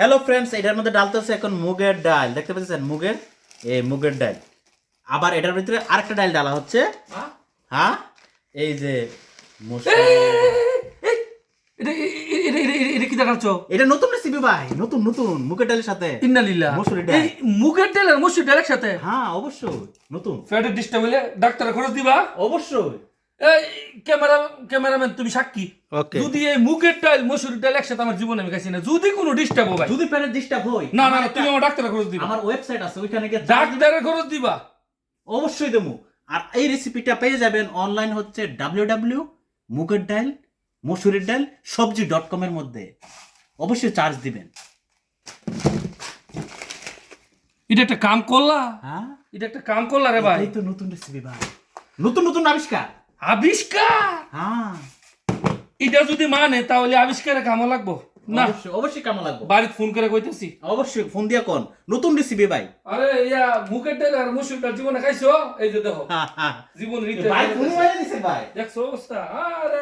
Hello friends এটার মধ্যে ডালতেছে এখন মুগের ডাল। দেখতে পাচ্ছেন মুগের? এই মুগের ডাল। আবার এটার ভিতরে আরেকটা ডাল ডালা হচ্ছে। হ্যাঁ? এই যে এটা কি দেখাচ্ছ? এটা নতুন রেসিপি ভাই নতুন নতুন মুগের ডালের সাথে। মসুরি ডাল। মুগের ডাল আর মসুর ডালের সাথে? হ্যাঁ অবশ্যই নতুন। ফ্যাটের ডিস্টার্ব হইলে ডাক্তারের খরচ দিবা। অবশ্যই। ক্যামেরা ক্যামেরাম্যান তুমি সাক্ষী? যদি এই মুগের ডাল মসুর ডাল একসাথে আমার জীবনে আমি খাইছি না যদি কোনো ডিস্টার্ব হয় যদি প্যানের ডিস্টার্ব হয় না না তুমি আমার ডাক্তারের খরচ দিবা। আমার ওয়েবসাইট আছে ওইখানে গিয়ে চার্জ ডাক্তারের খরচ দিবা। অবশ্যই দেবো। আর এই রেসিপিটা পেয়ে যাবেন অনলাইন হচ্ছে ডাব্লিউ ডাব্লিউ মুগের ডাল মসুরের ডাল সবজি ডট কম এর মধ্যে। অবশ্যই চার্জ দিবেন। এটা একটা কাম করলা? হ্যাঁ? এটা একটা কাম করলা রে ভাই। এই তো নতুন রেসিপি ভাই। নতুন নতুন আবিষ্কার। আবিষ্কার! হ্যাঁ। এটা যদি মানে তাহলে আবিষ্কারে কামো লাগবো? না। অবশ্যই কামো লাগবো। বাড়িতে ফোন করে কইতেছি। অবশ্যই ফোন দিয়া কোন। নতুন রেসিপি ভাই। আরে ইয়া মুখের ডাল আর মসুর ডাল জীবনে খাইছো? এই যে দেখো। হ্যাঁ হ্যাঁ। জীবন রীতি ভাই ফোন মারে দিছে ভাই। দেখছ অবস্থা? আরে